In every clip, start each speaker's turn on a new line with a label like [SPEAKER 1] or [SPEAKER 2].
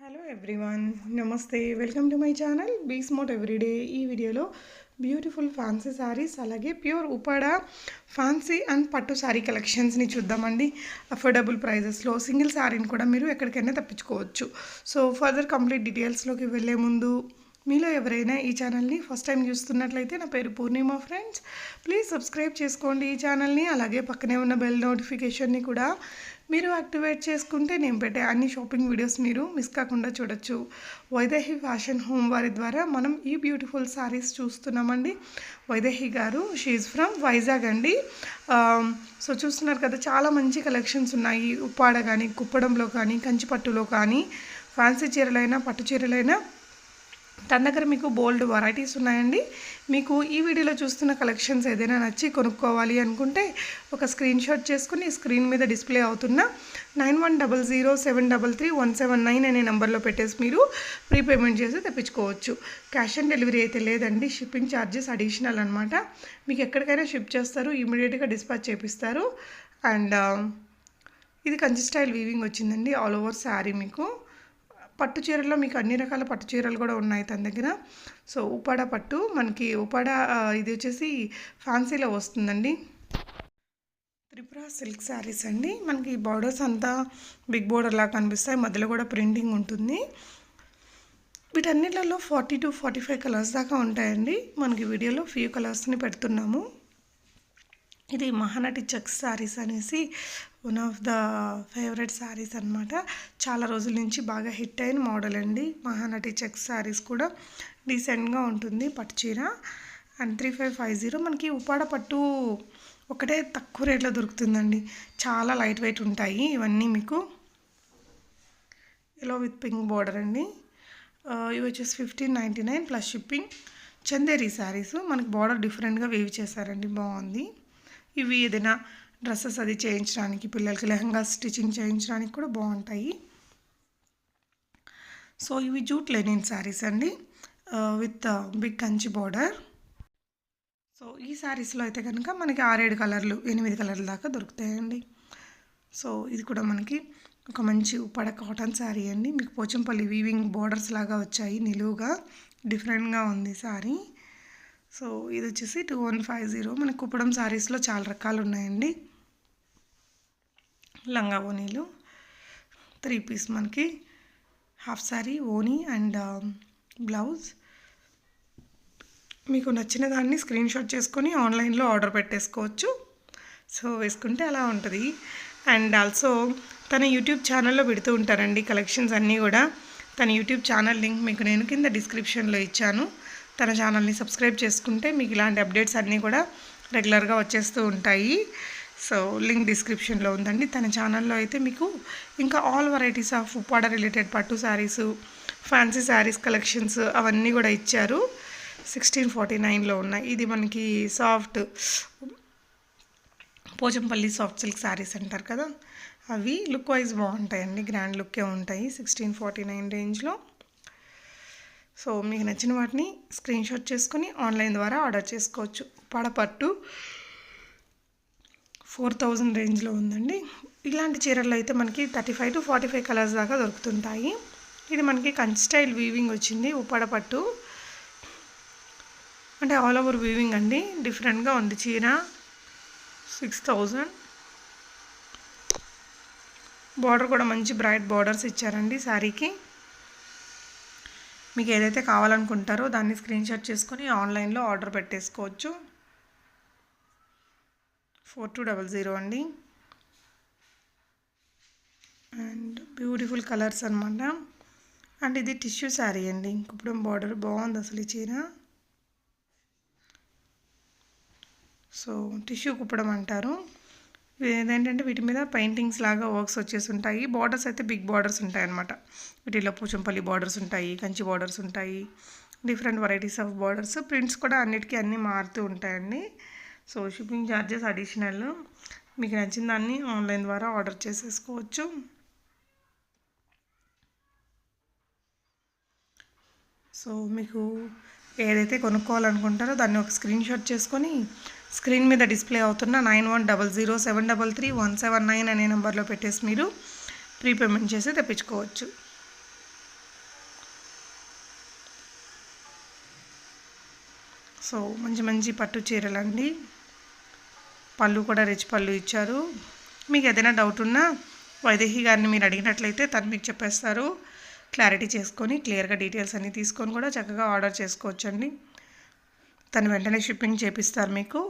[SPEAKER 1] Hello everyone నమస్తే. Welcome to my channel బీ స్మోట్ ఎవ్రీడే ఈ వీడియోలో బ్యూటిఫుల్ ఫ్యాన్సీ శారీస్ అలాగే ప్యూర్ ఉపాడ ఫ్యాన్సీ అండ్ పట్టు శారీ కలెక్షన్స్ని చూద్దామండి. అఫోర్డబుల్ ప్రైజెస్లో సింగిల్ శారీని కూడా మీరు ఎక్కడికైనా తప్పించుకోవచ్చు. సో ఫర్దర్ కంప్లీట్ డీటెయిల్స్లోకి వెళ్ళే ముందు మీలో ఎవరైనా ఈ ఛానల్ని ఫస్ట్ టైం చూస్తున్నట్లయితే నా పేరు పూర్ణిమ ఫ్రెండ్స్ ప్లీజ్ సబ్స్క్రైబ్ చేసుకోండి ఈ ఛానల్ని. అలాగే పక్కనే ఉన్న బెల్ నోటిఫికేషన్ని కూడా మీరు యాక్టివేట్ చేసుకుంటే నేను పెట్టే అన్ని షాపింగ్ వీడియోస్ మీరు మిస్ కాకుండా చూడొచ్చు. వైదేహి ఫ్యాషన్ హోమ్ వారి ద్వారా మనం ఈ బ్యూటిఫుల్ శారీస్ చూస్తున్నామండి. వైదేహి గారు షీఈ్ ఫ్రమ్ వైజాగ్ అండి. సో చూస్తున్నారు కదా చాలా మంచి కలెక్షన్స్ ఉన్నాయి. ఉప్పాడ కానీ కుప్పడంలో కానీ కంచిపట్టులో కానీ ఫ్యాన్సీ చీరలైనా పట్టు చీరలైనా. తన దగ్గర మీకు బోల్డ్ వెరైటీస్ ఉన్నాయండి. మీకు ఈ వీడియోలో చూస్తున్న కలెక్షన్స్ ఏదైనా నచ్చి కొనుక్కోవాలి అనుకుంటే ఒక స్క్రీన్ షాట్ చేసుకుని స్క్రీన్ మీద డిస్ప్లే అవుతున్న nine one double zero seven double three one seven nine అనే నెంబర్లో పెట్టేసి మీరు ప్రీపేమెంట్ చేసి తెప్పించుకోవచ్చు. క్యాష్ ఆన్ డెలివరీ అయితే లేదండి షిప్పింగ్ ఛార్జెస్ అడిషనల్ అనమాట మీకు ఎక్కడికైనా షిప్ చేస్తారు ఇమీడియట్గా డిస్పాచ్ చేపిస్తారు. అండ్ uh, ఇది కంచి స్టైల్ వీవింగ్ వచ్చిందండి ఆల్ ఓవర్ శారీ మీకు. పట్టు చీరల్లో మీకు అన్ని రకాల పట్టు చీరలు కూడా ఉన్నాయి తన దగ్గర. సో ఉపాడ పట్టు మనకి ఉపాడ ఇది వచ్చేసి ఫ్యాన్సీలో వస్తుందండి. త్రిపుర సిల్క్ శారీస్ అండి. మనకి బార్డర్స్ అంతా బిగ్ బోర్డర్ లాగా కనిపిస్తాయి. మధ్యలో కూడా ప్రింటింగ్ ఉంటుంది. వీటన్నిటిలో forty two forty five colours దాకా ఉంటాయండి. మనకి వీడియోలో ఫ్యూ కలర్స్ని పెడుతున్నాము. ఇది మహానటి చెక్స్ శారీస్ అనేసి one of the favourite saris అనమాట చాలా రోజుల నుంచి బాగా హిట్ అయిన మోడల్ అండి. మహానటి చెక్ శారీస్ కూడా డీసెంట్గా ఉంటుంది పట్టు చీర. And three five five zero మనకి ఉపాడ పట్టు ఒకటే తక్కువ రేట్లో దొరుకుతుందండి. చాలా లైట్ వెయిట్ ఉంటాయి ఇవన్నీ మీకు. ఎలో విత్ పింక్ బార్డర్ అండి. ఇవి వచ్చేసి fifteen ninety nine plus shipping. Chanderi saris. మనకి బార్డర్ డిఫరెంట్గా వేవ్ చేశారండి. బాగుంది. ఇవి ఏదైనా డ్రెస్సెస్ అది చేయించడానికి పిల్లలకి లెహంగా స్టిచ్చింగ్ చేయించడానికి కూడా బాగుంటాయి. సో ఇవి జూట్ లెనిన్ శారీస్ అండి. With big Kanchi border. So ఈ శారీస్లో అయితే కనుక మనకి ఆరేడు కలర్లు ఎనిమిది కలర్ల దాకా దొరుకుతాయండి. సో ఇది కూడా మనకి ఒక మంచి ఉప్పడ కాటన్ శారీ అండి. మీకు పోచంపల్లి వీవింగ్ బార్డర్స్ లాగా వచ్చాయి నిలువుగా డిఫరెంట్గా ఉంది శారీ. సో ఇది వచ్చేసి టూ వన్ ఫైవ్ జీరో. మనకి కుప్పడం శారీస్లో చాలా రకాలు ఉన్నాయండి. లంగా ఓనీలు త్రీ పీస్ మనకి. హాఫ్ శారీ ఓనీ అండ్ um, బ్లౌజ్. మీకు నచ్చిన దాన్ని స్క్రీన్ షాట్ చేసుకొని ఆన్లైన్లో ఆర్డర్ పెట్టేసుకోవచ్చు. సో వేసుకుంటే అలా ఉంటుంది. అండ్ ఆల్సో తన యూట్యూబ్ ఛానల్లో పెడుతూ ఉంటారండి కలెక్షన్స్ అన్నీ కూడా. తన యూట్యూబ్ ఛానల్ లింక్ మీకు నేను కింద డిస్క్రిప్షన్లో ఇచ్చాను. తన ఛానల్ని సబ్స్క్రైబ్ చేసుకుంటే మీకు ఇలాంటి అప్డేట్స్ అన్నీ కూడా రెగ్యులర్గా వచ్చేస్తూ ఉంటాయి. సో లింక్ డిస్క్రిప్షన్లో ఉందండి. తన ఛానల్లో అయితే మీకు ఇంకా all varieties of Uppada related పట్టు శారీస్ ఫ్యాన్సీ శారీస్ కలెక్షన్స్ అవన్నీ కూడా ఇచ్చారు. సిక్స్టీన్ ఫార్టీ నైన్లో ఉన్నాయి. ఇది మనకి soft Pochampally soft silk saris అంటారు కదా. అవి లుక్ వైజ్ బాగుంటాయండి. గ్రాండ్ లుక్కే ఉంటాయి. సిక్స్టీన్ ఫార్టీ నైన్ రేంజ్లో సో మీకు నచ్చిన వాటిని స్క్రీన్షాట్ చేసుకుని చేసుకొని ఆన్లైన్ ద్వారా ఆర్డర్ చేసుకోవచ్చు. పడపట్టు ఫోర్ థౌజండ్ రేంజ్లో ఉందండి. ఇలాంటి చీరలు అయితే మనకి thirty five to forty five colours దాకా దొరుకుతుంటాయి. ఇది మనకి కంచి స్టైల్ వీవింగ్ వచ్చింది ఉప్పాడ పట్టు. అంటే ఆల్ ఓవర్ వీవింగ్ అండి డిఫరెంట్గా ఉంది చీర. సిక్స్ థౌజండ్ బార్డర్ కూడా మంచి బ్రైట్ బార్డర్స్ ఇచ్చారండి శారీకి. మీకు ఏదైతే కావాలనుకుంటారో దాన్ని స్క్రీన్ షాట్ చేసుకొని ఆన్లైన్లో ఆర్డర్ పెట్టేసుకోవచ్చు. ఫోర్ టూ డబల్ జీరో అండి. అండ్ బ్యూటిఫుల్ కలర్స్ అనమాట అండ్ ఇది టిష్యూ శారీ అండి. ఇప్పుడు బార్డర్ బాగుంది అసలు ఈ చీర. సో టిష్యూ కుప్పడం అంటారు. ఏదేంటంటే ఏంటంటే వీటి మీద పెయింటింగ్స్ లాగా వర్క్స్ వచ్చేసి ఉంటాయి. బార్డర్స్ అయితే బిగ్ బార్డర్స్ ఉంటాయి అనమాట వీటిలో పూచంపల్లి బార్డర్స్ ఉంటాయి కంచి బార్డర్స్ ఉంటాయి. Different varieties of borders prints కూడా అన్నిటికీ అన్నీ మారుతూ ఉంటాయండి. So shipping charges additional. మీకు నచ్చిన దాన్ని ఆన్లైన్ ద్వారా ఆర్డర్ చేసేసుకోవచ్చు. సో మీకు ఏదైతే కొనుక్కోవాలనుకుంటారో దాన్ని ఒక స్క్రీన్ షాట్ చేసుకొని స్క్రీన్ మీద డిస్ప్లే అవుతున్న nine one double zero seven double three one seven nine అనే నెంబర్లో పెట్టేసి మీరు ప్రీపేమెంట్ చేసి తెప్పించుకోవచ్చు. సో మంచి మంచి పట్టు చీరలండి. పళ్ళు కూడా రిచ్ పళ్ళు ఇచ్చారు. మీకు ఏదైనా డౌట్ ఉన్నా వైదేహి గారిని మీరు అడిగినట్లయితే తను మీకు చెప్పేస్తారు. క్లారిటీ చేసుకొని క్లియర్గా డీటెయిల్స్ అన్నీ తీసుకొని కూడా చక్కగా ఆర్డర్ చేసుకోవచ్చండి. తను వెంటనే షిప్పింగ్ చేపిస్తారు మీకు.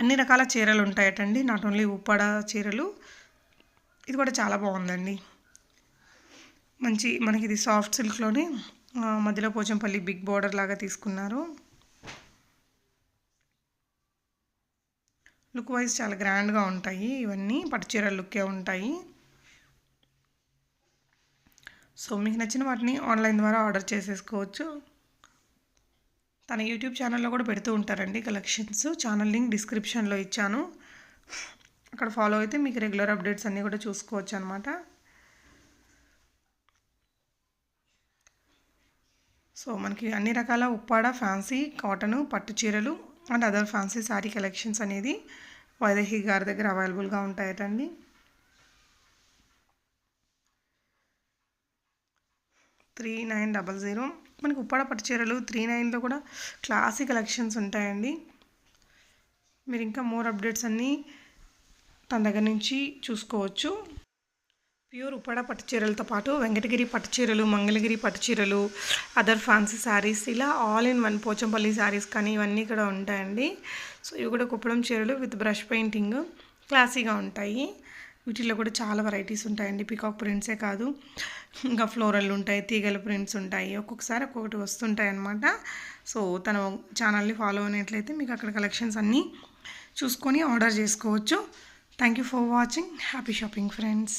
[SPEAKER 1] అన్ని రకాల చీరలు ఉంటాయటండి. నాట్ ఓన్లీ ఉప్పాడ చీరలు ఇది కూడా చాలా బాగుందండి. మంచి మనకి ఇది సాఫ్ట్ సిల్క్లోనే మధ్యలో పోచంపల్లి బిగ్ బోర్డర్ లాగా తీసుకున్నారు. లుక్ వైజ్ చాలా గ్రాండ్గా ఉంటాయి. ఇవన్నీ పట్టుచీర లుక్కే ఉంటాయి. సో మీకు నచ్చిన వాటిని ఆన్లైన్ ద్వారా ఆర్డర్ చేసేసుకోవచ్చు. తన యూట్యూబ్ ఛానల్లో కూడా పెడుతూ ఉంటారండి కలెక్షన్స్. ఛానల్ లింక్ డిస్క్రిప్షన్లో ఇచ్చాను. అక్కడ ఫాలో అయితే మీకు రెగ్యులర్ అప్డేట్స్ అన్నీ కూడా చూసుకోవచ్చు అనమాట సో మనకి అన్ని రకాల ఉప్పాడ ఫ్యాన్సీ కాటన్ పట్టు చీరలు and other fancy sari collections అనేది వైదేహి గారి దగ్గర అవైలబుల్గా ఉంటాయటండి. Three nine double zero. మనకి ఉప్పాడ పట్టు చీరలు త్రీ నైన్లో కూడా క్లాసీ కలెక్షన్స్ ఉంటాయండి. మీరు ఇంకా మోర్ అప్డేట్స్ అన్నీ తన దగ్గర నుంచి చూసుకోవచ్చు. ప్యూర్ ఉప్పాడ పట్టు చీరలతో పాటు వెంకటగిరి పట్టు చీరలు మంగళగిరి పట్టు చీరలు అదర్ ఫ్యాన్సీ శారీస్ ఇలా all in one Pochampally saris కానీ ఇవన్నీ కూడా ఉంటాయండి. సో ఇవి కూడా కుప్పడం చీరలు విత్ బ్రష్ పెయింటింగ్ క్లాసీగా ఉంటాయి. వీటిల్లో కూడా చాలా వెరైటీస్ ఉంటాయండి. పికాక్ ప్రింట్సే కాదు ఇంకా ఫ్లోరల్ ఉంటాయి తీగల ప్రింట్స్ ఉంటాయి ఒక్కొక్కసారి ఒక్కొక్కటి వస్తుంటాయి అనమాట సో తన ఛానల్ని ఫాలో అయినట్లయితే మీకు అక్కడ కలెక్షన్స్ అన్నీ చూసుకొని ఆర్డర్ చేసుకోవచ్చు. Thank you for watching happy shopping friends